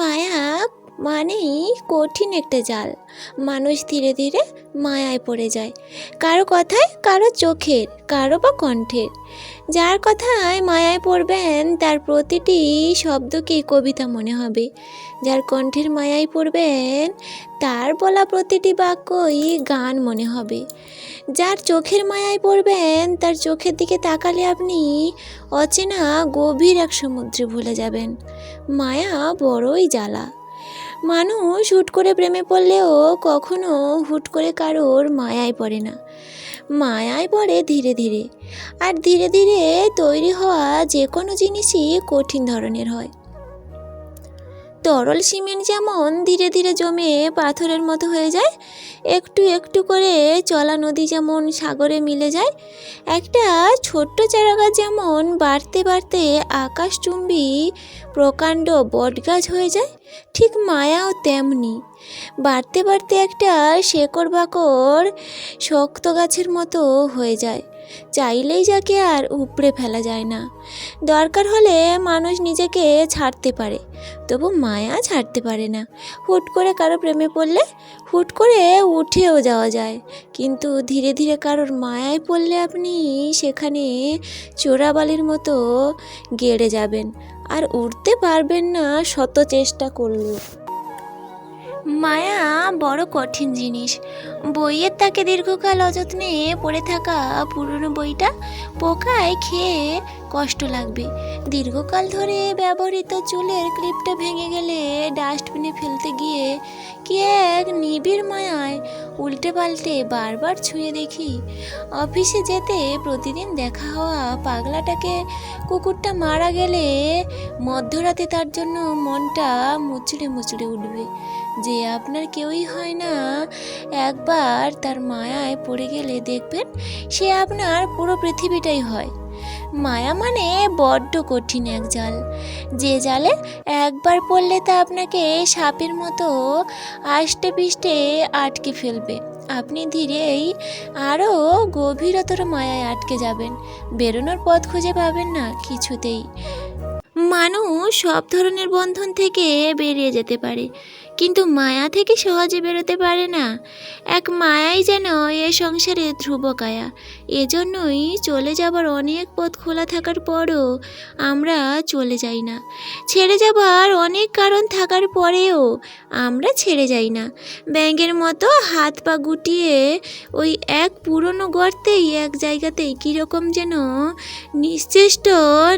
মায়া মানেই কঠিন একটা জাল। মানুষ ধীরে ধীরে মায়ায় পড়ে যায়। কারও কথায় কারও চোখের, কারও বা কণ্ঠের। যার কথায় মায়ায় পড়বেন, তার প্রতিটি শব্দকেই কবিতা মনে হবে। যার কণ্ঠের মায়ায় পড়বেন, তার বলা প্রতিটি বাক্যই গান মনে হবে। যার চোখের মায়ায় পড়বেন, তার চোখের দিকে তাকালে আপনি অচেনা গভীর এক সমুদ্রে ভুলে যাবেন। মায়া বড়ই জ্বালা। মানুষ হুট করে প্রেমে পড়লেও কখনো হুট করে কারোর মায়ায় পড়ে না। মায়ায় পড়ে ধীরে ধীরে। আর ধীরে ধীরে তৈরি হওয়া যে কোনো জিনিসই কঠিন ধরনের হয়। তরল সিমেন্ট যেমন ধীরে ধীরে জমে পাথরের মতো হয়ে যায়, একটু একটু করে চলা নদী যেমন সাগরে মিলে যায়, একটা ছোট্ট চারাগাছ যেমন বাড়তে বাড়তে আকাশচুম্বী প্রকাণ্ড বটগাছ হয়ে যায়, ঠিক মায়াও তেমনি। বাড়তে বাড়তে একটা শেকড় বাকড় শক্ত গাছের মতো হয়ে যায়। চাইলেই যাকে আর উপড়ে ফেলা যায় না। দরকার হলে মানুষ নিজেকে ছাড়তে পারে, তবু মায়া ছাড়তে পারে না। হুট করে কারও প্রেমে পড়লে হুট করে উঠেও যাওয়া যায়। কিন্তু ধীরে ধীরে কারোর মায়ায় পড়লে আপনি সেখানে চোরাবালির মতো গেড়ে যাবেন আর উঠতে পারবেন না শত চেষ্টা করলেও। মায়া বড় কঠিন জিনিস। বইয়ের তাকে দীর্ঘকাল অযত্নে পড়ে থাকা পুরনো বইটা পোকায় খেয়ে কষ্ট লাগবে। দীর্ঘকাল ধরে ব্যবহৃত চুলের ক্লিপটা ভেঙে গেলে ডাস্টবিনে ফেলতে গিয়ে কি এক নিবিড় মায়ায় উল্টে পাল্টে বারবার ছুঁয়ে দেখি, অফিসে যেতে প্রতিদিন দেখা হওয়া পাগলাটাকে কুকুরটা মারা গেলে মধ্যরাতে তার জন্য মনটা মুচড়ে মুচড়ে উঠবে। যে আপনার কেউই হয় না একবার তার মায়ায় পড়ে গেলে দেখবেন সে আপনার পুরো পৃথিবীটাই হয়। মায়া মানে বড্ড কঠিন এক জাল। যে জালে একবার পড়লে তা আপনাকে সাপের মতো আষ্টে পিষ্টে আটকে ফেলবে। আপনি ধীরেই আরও গভীরতর মায়ায় আটকে যাবেন। বেরোনোর পথ খুঁজে পাবেন না কিছুতেই। মানুষ সব ধরনের বন্ধন থেকে বেরিয়ে যেতে পারে। কিন্তু মায়া থেকে সহজে বেরোতে পারে না। এক মায়াই যেন এ সংসারে ধ্রুবকায়া এজন্যই চলে যাবার অনেক পথ খোলা থাকার পরও আমরা চলে যাই না। ছেড়ে যাবার অনেক কারণ থাকার পরেও আমরা ছেড়ে যাই না। ব্যাঙের মতো হাত পা গুটিয়ে ওই এক পুরনো গর্তেই এক জায়গাতেই কীরকম যেন নিশ্চেষ্ট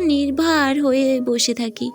নির্ভার হয়ে বসে থাকি।